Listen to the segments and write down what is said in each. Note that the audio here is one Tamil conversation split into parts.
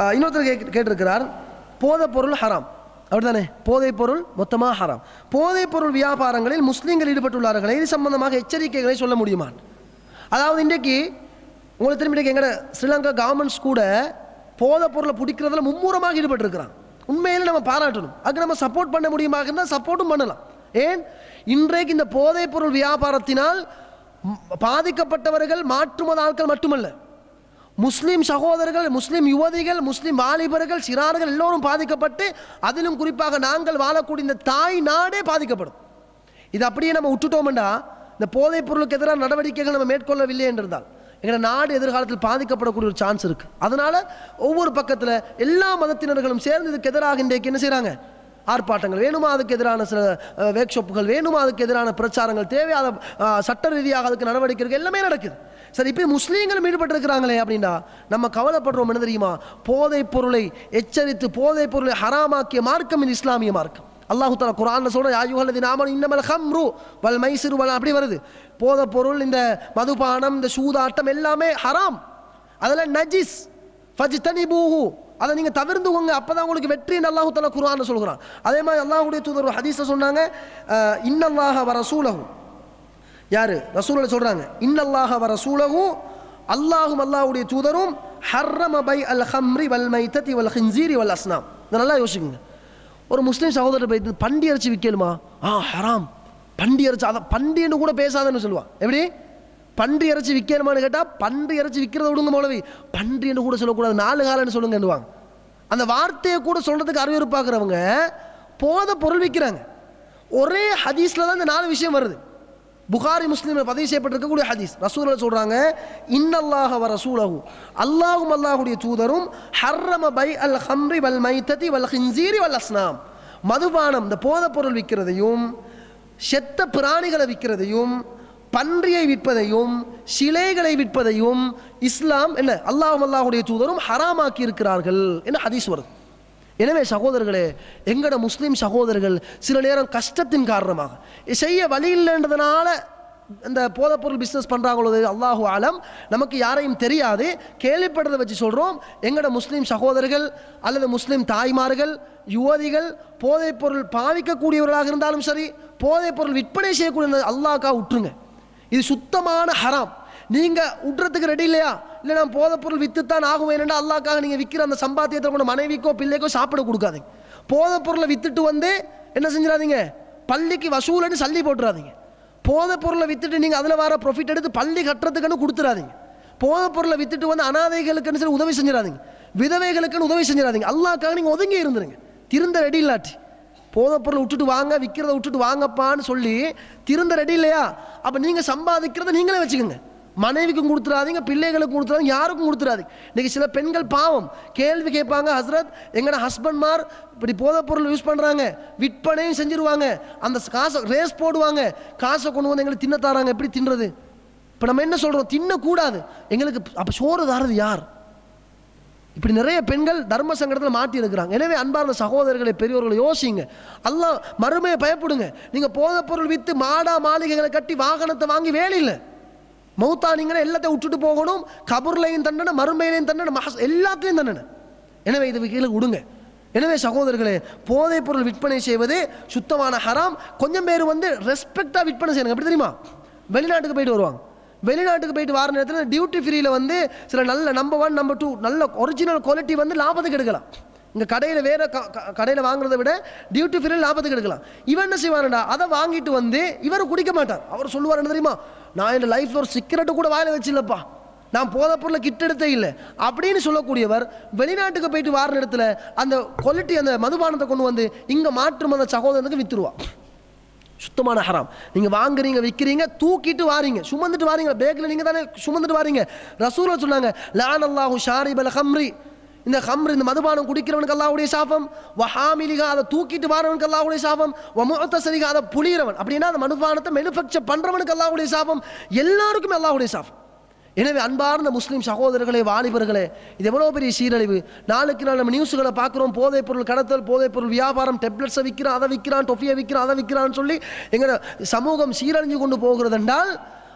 இன்னொருத்தர் கே கேட்டிருக்கிறார் போதை பொருள் ஹராம். அப்படிதானே போதைப் பொருள் மொத்தமாக ஹராம். போதைப் பொருள் வியாபாரங்களில் முஸ்லீம்கள் ஈடுபட்டுள்ளார்களே இது சம்பந்தமாக எச்சரிக்கைகளை சொல்ல முடியுமா? அதாவது இன்றைக்கு உங்களுக்கு திரும்பி எங்களோட ஸ்ரீலங்கா கவர்மெண்ட்ஸ் கூட போதைப் பொருளை பிடிக்கிறதுல மும்முரமாக ஈடுபட்டிருக்கிறான். உண்மையிலே நம்ம பாராட்டணும். அதுக்கு நம்ம சப்போர்ட் பண்ண முடியுமாக இருந்தால் சப்போர்ட்டும் பண்ணலாம். ஏன்? இன்றைக்கு இந்த போதைப் பொருள் வியாபாரத்தினால் பாதிக்கப்பட்டவர்கள் மாற்றுமத ஆட்கள் மட்டுமல்ல. முஸ்லீம் சகோதரர்கள் முஸ்லீம் யுவதிகள் முஸ்லீம் வாலிபர்கள் சிறார்கள் எல்லோரும் பாதிக்கப்பட்டு அதிலும் குறிப்பாக நாங்கள் வாழக்கூடிய இந்த தாய் நாடே பாதிக்கப்படும். இது அப்படியே நம்ம விட்டுட்டோம்டா இந்த போதைப் பொருளுக்கு எதிரான நடவடிக்கைகள் நம்ம மேற்கொள்ளவில்லை என்றிருந்தால் எங்கள் நாடு எதிர்காலத்தில் பாதிக்கப்படக்கூடிய ஒரு சான்ஸ் இருக்குது அதனால் ஒவ்வொரு பக்கத்தில் எல்லா மதத்தினர்களும் சேர்ந்து இதுக்கு எதிராக இன்றைக்கு என்ன செய்கிறாங்க ஆர்ப்பாட்டங்கள் வேணுமா? அதுக்கு எதிரான சில ஒர்க் ஷாப்புகள் வேணுமா? அதுக்கு எதிரான பிரச்சாரங்கள் தேவையாத சட்ட ரீதியாக அதுக்கு நடவடிக்கைகள் எல்லாமே நடக்குது. சரி இப்போ முஸ்லீம்களும் ஈடுபட்டிருக்கிறாங்களே அப்படின்னா நம்ம கவலைப்படுறோம் என்ன தெரியுமா? போதைப் பொருளை எச்சரித்து போதைப் பொருளை ஹராமாக்கிய மார்க்கம் இது இஸ்லாமிய மார்க்கம். அல்லாஹு தலா குரான் சொல்கிற யாயுகல்லதி நாமன் இன்னமல் ஹம்ரு வல் மைசிறு வல் அப்படி வருது. போதைப் பொருள் இந்த மதுபானம் இந்த சூதாட்டம் எல்லாமே ஹராம். அதெல்லாம் நஜிஸ் ஃபஜ்தனிபூஹு. அதை நீங்கள் தவிர்த்துக்கோங்க. அப்போ தான் உங்களுக்கு வெற்றின்னு அல்லாஹு தலா குர்ஆன்ல சொல்கிறான். அதே மாதிரி அல்லாஹுடைய தூதர் ஹதீஸை சொன்னாங்க. இன்னல்லாக இன்னல்லாஹ சூலகும் யார் யாரு? சொல்கிறாங்க இன்னல்லாக இன்னல்லாஹ சூலகும் அல்லாஹும் அல்லாஹுடைய தூதரும் ஹர்ரம பை அல் ஹம்ரி வல் மைத்ததி வல் ஹின்சீரி வல் அஸ்னாம். இதை நல்லா யோசிக்குங்க ஒரு முஸ்லீம் சகோதரர் போயிட்டு பண்டி அரைச்சி விற்கலுமா ஆ ஹராம். பண்டி அரைச்சி அதை பண்டின்னு கூட பேசாதன்னு சொல்லுவான் எப்படி? பன்றி இறைச்சி விற்கணுமான்னு கேட்டால் பன்றி இறைச்சி விற்கிறத விடுங்க மௌலவி. பன்றின்னு கூட சொல்லக்கூடாது நாலு காலன்னு சொல்லுங்கன்னுவாங்க அந்த வார்த்தையை கூட சொல்கிறதுக்கு அறிவுறுப்பாக்குறவங்க போத பொருள் விற்கிறாங்க ஒரே ஹதீஸ்ல தான் இந்த நாலு விஷயம் வருது. புகாரி முஸ்லீமில் பதிவு செய்யப்பட்டிருக்கக்கூடிய ஹதீஸ். ரசூல சொல்கிறாங்க இன்னல்லாஹ வ ரசூலஹு. அல்லாஹும் அல்லாஹுடைய தூதரும் ஹர்ரம பை அல் ஹம்ரி வல் மைத்ததி வல் ஹின்சீரி வல் அஸ்னாம். மதுபானம் இந்த போதைப் பொருள் விற்கிறதையும் செத்த பிராணிகளை விற்கிறதையும் பன்றியை விற்பதையும் சிலைகளை விற்பதையும் இஸ்லாம் என்ன அல்லாஹும் அல்லாஹுடைய தூதரும் ஹராமாக்கி இருக்கிறார்கள் என்ன ஹதீஸ் வருது. எனவே சகோதரர்களே எங்கட முஸ்லீம் சகோதரர்கள் சில நேரம் கஷ்டத்தின் காரணமாக செய்ய வழி இல்லைன்றதுனால இந்த போதைப்பொருள் பிஸ்னஸ் பண்ணுறாங்களோ அல்லாஹு ஆலம் நமக்கு யாரையும் தெரியாது. கேள்விப்படுறதை வச்சு சொல்கிறோம் எங்கட முஸ்லீம் சகோதரர்கள் அல்லது முஸ்லீம் தாய்மார்கள் யுவதிகள் போதைப்பொருள் பாவிக்கக்கூடியவர்களாக இருந்தாலும் சரி போதைப்பொருள் விற்பனை செய்யக்கூடிய அல்லாக்கா விட்டுருங்க இது சுத்தமான ஹராம். நீங்கள் விட்றதுக்கு ரெடி இல்லையா? இல்லை நான் போதைப் பொருள் விற்றுத்தான் ஆகும் ஏன்னா அல்லாக்காக நீங்கள் விற்கிற அந்த சம்பாத்தியத்தை கொண்டு மனைவிக்கோ பிள்ளைக்கோ சாப்பிட கொடுக்காதீங்க. போதை பொருளை வித்துட்டு வந்து என்ன செஞ்சிடாதீங்க? பள்ளிக்கு வசூலன்னு சல்லி போட்டுறாதீங்க. போதை பொருளை விற்றுட்டு நீங்கள் அதில் வர ப்ராஃபிட் எடுத்து பள்ளி கட்டுறதுக்குன்னு கொடுத்துறாதீங்க. போதைப் பொருளை விற்றுட்டு வந்து அனாதைகளுக்குன்னு சொல்லி உதவி செஞ்சிடாதீங்க. விதவைகளுக்குன்னு உதவி செஞ்சிடாதீங்க. அல்லாக்காக நீங்கள் ஒதுங்கி இருந்துருங்க. திருந்த ரெடி இல்லாட்டி. போதைப் பொருளை விட்டுட்டு வாங்க விற்கிறத விட்டுட்டு வாங்கப்பான்னு சொல்லி திருந்த ரெடி இல்லையா? அப்போ நீங்கள் சம்பாதிக்கிறத நீங்களே வச்சுக்கோங்க. மனைவிக்கும் கொடுத்துறாதீங்க பிள்ளைகளுக்கும் கொடுத்துறாதீங்க யாருக்கும் கொடுத்துறாது. இன்றைக்கி சில பெண்கள் பாவம். கேள்வி கேட்பாங்க ஹஸ்ரத் எங்கட ஹஸ்பண்ட்மார் இப்படி போதைப்பொருள் யூஸ் பண்ணுறாங்க விற்பனையும் செஞ்சிருவாங்க. அந்த காசை ரேஸ் போடுவாங்க. காசை கொண்டு வந்து எங்களுக்கு தின்ன தராங்க எப்படி தின்றது? இப்போ நம்ம என்ன சொல்கிறோம் தின்னக்கூடாது. எங்களுக்கு அப்போ சோறு தாரது யார்? இப்படி நிறைய பெண்கள் தர்ம சங்கடத்தில் மாட்டி இருக்கிறாங்க. எனவே அன்பார்ந்த சகோதரர்களை பெரியவர்களை யோசிங்க. எல்லாம் மறுமையை பயப்படுங்க. நீங்கள் போதைப் பொருள் விற்று மாடா மாளிகைகளை கட்டி வாகனத்தை வாங்கி வேலையில் மௌத்தானிங்கன்னா எல்லாத்தையும் விட்டுட்டு போகணும். கபூர்லையும் தண்டனை மறுமையிலையும் தண்டனை மஹஸ் எல்லாத்துலேயும் தண்டனை. எனவே இது கீழே விடுங்க. எனவே சகோதரர்களே போதைப் பொருள் விற்பனை செய்வது சுத்தமான ஹராம். கொஞ்சம் பேர் வந்து ரெஸ்பெக்டாக விற்பனை செய்யணும் எப்படி தெரியுமா? வெளிநாட்டுக்கு போயிட்டு வருவாங்க. வெளிநாட்டுக்கு போயிட்டு வர நேரத்தில் டியூட்டி ஃப்ரீயில் வந்து சில நல்ல நம்பர் ஒன் நம்பர் டூ நல்ல ஒரிஜினல் குவாலிட்டி வந்து லாபத்துக்கு எடுக்கலாம். இங்கே கடையில் வேற கடையில் வாங்குறதை விட டியூட்டி ஃப்ரீயில் லாபத்துக்கு எடுக்கலாம். இவன் என்ன செய்வாருடா அதை வாங்கிட்டு வந்து இவர் குடிக்க மாட்டார். அவர் சொல்லுவார் என்ன தெரியுமா? நான் என் லைஃப்பில் ஒரு சிக்கரெட்டு கூட வாயில் வச்சில்லப்பா நான் போத பொருளை கிட்ட எடுத்தே இல்லை. அப்படின்னு சொல்லக்கூடியவர் வெளிநாட்டுக்கு போயிட்டு வார இடத்துல அந்த குவாலிட்டி அந்த மதுபானத்தை கொண்டு வந்து இங்கே மாற்று மத சகோதரனுக்கு விற்றுருவா சுத்தமான ஹராம். நீங்கள் வாங்குறீங்க விற்கிறீங்க தூக்கிட்டு வாரீங்க. சுமந்துட்டு வாரீங்க பேக்கில் நீங்கள் தானே சுமந்துட்டு வாரீங்க. ரசூலை சொன்னாங்க லான் அல்லாஹு ஷாரிபல் ஹம்ரி. இந்த ஹம்ரு இந்த மதுபானம் குடிக்கிறவனுக்கு அல்லாவுடைய சாபம். வஹாமிலிகா அதை தூக்கிட்டு வாரவனுக்கு அல்லாவுடைய சாபம். வமுத்தசரிகா அதை புளியறவன். அப்படின்னா அந்த மதுபானத்தை மேனுஃபேக்சர் பண்ணுறவனுக்கு அல்லாவுடைய சாபம். எல்லாருக்குமே அல்லாவுடைய சாபம். எனவே அன்பார்ந்த முஸ்லீம் சகோதரர்களே வாலிபர்களே இது எவ்வளோ பெரிய சீரழிவு? நாளுக்கு நாள் நம்ம நியூஸுகளை பார்க்குறோம் போதைப் பொருள் கடத்தல் போதைப் பொருள் வியாபாரம் டெப்லெட்ஸை விற்கிறான் அதை விற்கிறான் டொஃபியை விற்கிறான் அதை விற்கிறான்னு சொல்லி எங்கள் சமூகம் சீரழிஞ்சு கொண்டு போகிறது என்றால்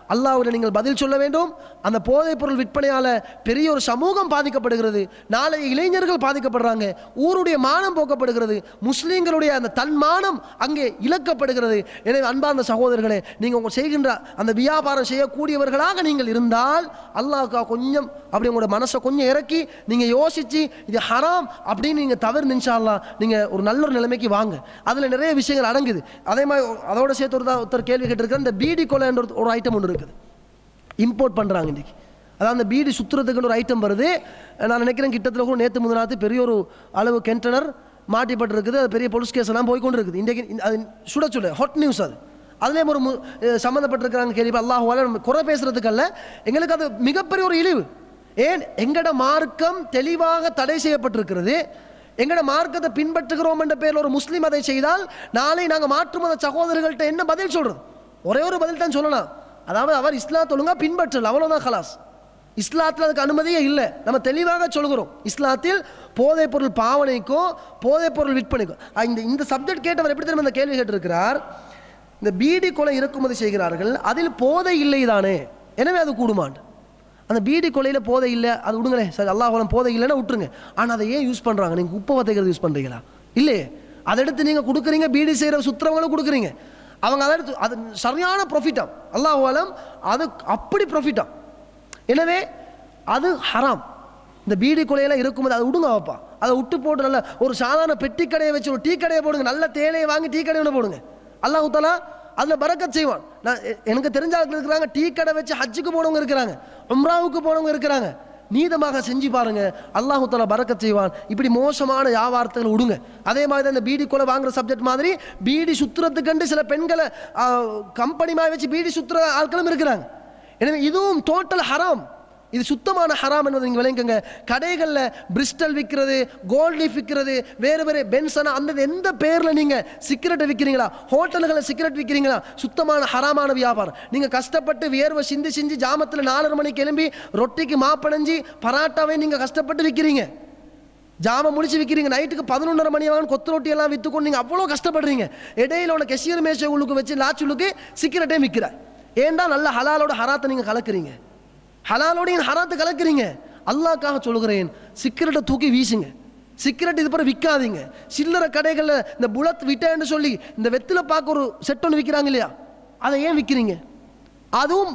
அல்லாஹ்விடம் நீங்கள் பதில் சொல்ல வேண்டும். அந்த போதைப் பொருள் விற்பனையால் பெரிய ஒரு சமூகம் பாதிக்கப்படுகிறது. நாளை இளைஞர்கள் பாதிக்கப்படுறாங்க. ஊருடைய மானம் போக்கப்படுகிறது. முஸ்லீம்களுடைய அந்த தன்மானம் அங்கே இழக்கப்படுகிறது. எனவே அன்பார்ந்த சகோதரர்களே நீங்கள் உங்கள் செய்கின்ற அந்த வியாபாரம் செய்யக்கூடியவர்களாக நீங்கள் இருந்தால் அல்லாஹ்க்கா கொஞ்சம் அப்படி உங்களோட மனசை கொஞ்சம் இறக்கி நீங்கள் யோசித்து இது ஹராம் அப்படின்னு நீங்கள் தவறு நினச்சாலாம் நீங்கள் ஒரு நல்ல ஒரு நிலைமைக்கு வாங்க. அதில் நிறைய விஷயங்கள் அடங்குது. அதே மாதிரி அதோட சேர்த்து ஒருத்தர் கேள்வி கேட்டிருக்கிற இந்த பீடி கொலைன்ற ஒரு- ஒரு ஐட்டம் ஒன்று இருக்குது. இம்போர்ட் பண்ணுறாங்க இன்றைக்கி அதாவது அந்த பீடி சுற்றுறதுக்குன்னு ஒரு ஐட்டம் வருது. நான் நினைக்கிறேன் கிட்டத்தில் கூட நேற்று முதலாத்து பெரிய ஒரு அளவு கென்டனர் மாட்டிப்பட்டிருக்குது. அது பெரிய போலீஸ் கேஸ் எல்லாம் போய்க்கொண்டு இருக்குது இன்றைக்கு அது சுட சுட ஹாட் நியூஸ் அது. அதுலேயும் ஒரு சம்மந்தப்பட்டிருக்கிறாங்க கேள்வி. அல்லாஹ் நம்ம குறை பேசுகிறதுக்கல்ல எங்களுக்கு அது மிகப்பெரிய ஒரு இழிவு. ஏன்? எங்கட மார்க்கம் தெளிவாக தடை செய்யப்பட்டிருக்கிறது. எங்கட மார்க்கத்தை பின்பற்றுகிறோம் என்ற பேரில் ஒரு முஸ்லீம் அதை செய்தால் நாளை நாங்கள் மாற்று மத சகோதரர்கள்ட்ட என்ன பதில் சொல்கிறோம் ஒரே ஒரு பதில் தான் சொல்லலாம். அதாவது அவர் இஸ்லாத் ஒழுங்காக பின்பற்றல அவ்வளோதான் கலாஸ் இஸ்லாத்தில் அதுக்கு அனுமதியே இல்லை. நம்ம தெளிவாக சொல்கிறோம். இஸ்லாத்தில் போதைப் பொருள் பாவனைக்கும் போதைப் பொருள் விற்பனைக்கும் இந்த இந்த சப்ஜெக்ட் கேட்டவர் எப்படி தெரியும் இந்த கேள்வி கேட்டிருக்கிறார்? இந்த பீடி கொலை இறக்குமதி செய்கிறார்கள் அதில் போதை இல்லை தானே. எனவே அது கூடுமான் அந்த பீடி கொலையில் போதை இல்லை அது விடுங்களேன். சரி அல்லாஹ் போதை இல்லைன்னா விட்டுருங்க. ஆனால் அதை ஏன் யூஸ் பண்ணுறாங்க நீங்கள் உப்பை வத்தைக்கிறது யூஸ் பண்ணுறீங்களா இல்லையே. அதை எடுத்து நீங்கள் கொடுக்குறீங்க பீடி செய்கிற சுற்றுறவங்களும் கொடுக்குறீங்க. அவங்க அதை எடுத்து அது சரியான ப்ராஃபிட்டாம் அல்லாஹ் அது அப்படி ப்ராஃபிட்டாம் எனவே அது ஹராம் இந்த பீடி கொலையெல்லாம் இருக்கும்போது அதை விடுங்க வைப்பா அதை விட்டு போட்டு நல்ல ஒரு சாதாரண பெட்டி கடையை வச்சு ஒரு டீ கடையை போடுங்க. நல்ல தேனையை வாங்கி டீ கடையை போடுங்க. அல்லாஹ் தாலா அதில் பறக்கத் செய்வான். நான் எனக்கு தெரிஞ்ச ஆட்கள் இருக்கிறாங்க. டீ கடை வச்சு ஹஜ்ஜுக்கு போனவங்க இருக்கிறாங்க. உம்ராவுக்கு போனவங்க இருக்கிறாங்க. நீதமாக செஞ்சு பாருங்க. அல்லாஹு தாலா செய்வான். இப்படி மோசமான வியாபாரத்தை விடுங்க அதே மாதிரி தான் இந்த பீடி கொலை வாங்குற சப்ஜெக்ட் மாதிரி பீடி சுத்துறதுக்கண்டு சில பெண்களை கம்பெனி மாதிரி வச்சு பீடி சுத்துற ஆட்களும் இருக்கிறாங்க. எனவே இதுவும் டோட்டல் ஹராம் இது சுத்தமான ஹராம் என்பதை நீங்கள் விளங்குங்க. கடைகளில் பிரிஸ்டல் விற்கிறது கோல்ட் லீஃப் விற்கிறது வேறு வேறு பென்சனா அந்த எந்த பேரில் நீங்கள் சிகரெட்டை விற்கிறீங்களா ஹோட்டல்களில் சிகரெட் விற்கிறீங்களா சுத்தமான ஹராமான வியாபாரம். நீங்கள் கஷ்டப்பட்டு வியர்வை சிந்தி சிந்தி ஜாமத்தில் நாலரை மணிக்கு எழும்பி ரொட்டிக்கு மாப்படைஞ்சி பராட்டாவே நீங்கள் கஷ்டப்பட்டு விற்கிறீங்க ஜாம முடிச்சு விற்கிறீங்க நைட்டுக்கு பதினொன்றரை மணி ஆகும் கொத்து ரொட்டி எல்லாம் விற்றுக்கொண்டு நீங்கள் அவ்வளோ கஷ்டப்படுறீங்க. இடையில உள்ள கெஷியர் மேஷ உள்ளுக்கு வச்சு லாச்சுளுக்கு சிக்கரெட்டே விற்கிற ஏன்டா நல்ல ஹலாலோட ஹராத்தை நீங்கள் கலக்குறீங்க? ஹலாலோடையும் ஹராத்தை கலக்குறீங்க. அல்லாஹ்க்காக சொல்கிறேன் சிக்கரெட்டை தூக்கி வீசுங்க. சிக்கரெட் இது பிறகு விற்காதீங்க சில்லறை கடைகளில் இந்த புலத் விட்டேன்னு சொல்லி இந்த வெத்தில பார்க்க ஒரு செட் ஒன்று விற்கிறாங்க இல்லையா? அதை ஏன் விற்கிறீங்க அதுவும்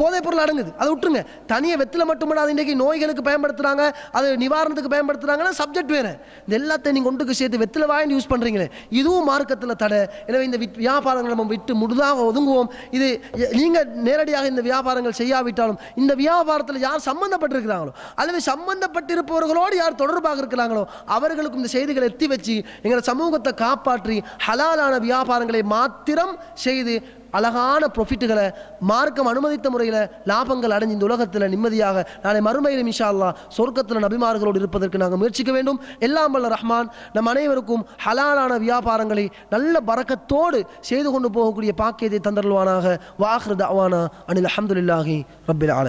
போதைப் பொருள் அடங்குது. அதை விட்டுருங்க. தனியாக வெத்தில மட்டுமல்லாது இன்றைக்கி நோய்களுக்கு பயன்படுத்துகிறாங்க அது நிவாரணத்துக்கு பயன்படுத்துகிறாங்கன்னா சப்ஜெக்ட் வேறு. இந்த எல்லாத்தையும் நீங்கள் ஒன்றுக்கு சேர்த்து வெத்தில வாங்கி யூஸ் பண்ணுறீங்களே இதுவும் மார்க்கத்தில் தடை. எனவே இந்த வியாபாரங்கள் வியாபாரங்களை நம்ம விட்டு முழுதாக ஒதுங்குவோம். இது நீங்கள் நேரடியாக இந்த வியாபாரங்கள் செய்யாவிட்டாலும் இந்த வியாபாரத்தில் யார் சம்மந்தப்பட்டிருக்கிறாங்களோ அல்லது சம்மந்தப்பட்டிருப்பவர்களோடு யார் தொடர்பாக இருக்கிறாங்களோ அவர்களுக்கும் இந்த செய்திகளை எத்தி வச்சு எங்களை சமூகத்தை காப்பாற்றி ஹலாலான வியாபாரங்களை மாத்திரம் செய்து அழகான ப்ரொஃபிட்டுகளை மார்க்கம் அனுமதித்த முறையில் லாபங்கள் அடைஞ்சு இந்த உலகத்தில் நிம்மதியாக நாளை மறுமையில் இன்ஷா அல்லாஹ் சொர்க்கத்தில் நபிமார்களோடு இருப்பதற்கு நாங்கள் முயற்சிக்க வேண்டும். எல்லாம் வல்ல ரஹ்மான் நம் அனைவருக்கும் ஹலாலான வியாபாரங்களை நல்ல பறக்கத்தோடு செய்து கொண்டு போகக்கூடிய பாக்கியத்தை தந்தருள்வானாக. வாஹ்ரு அவானா அனில் அஹமதுல்லாஹி ரபில் ஆலை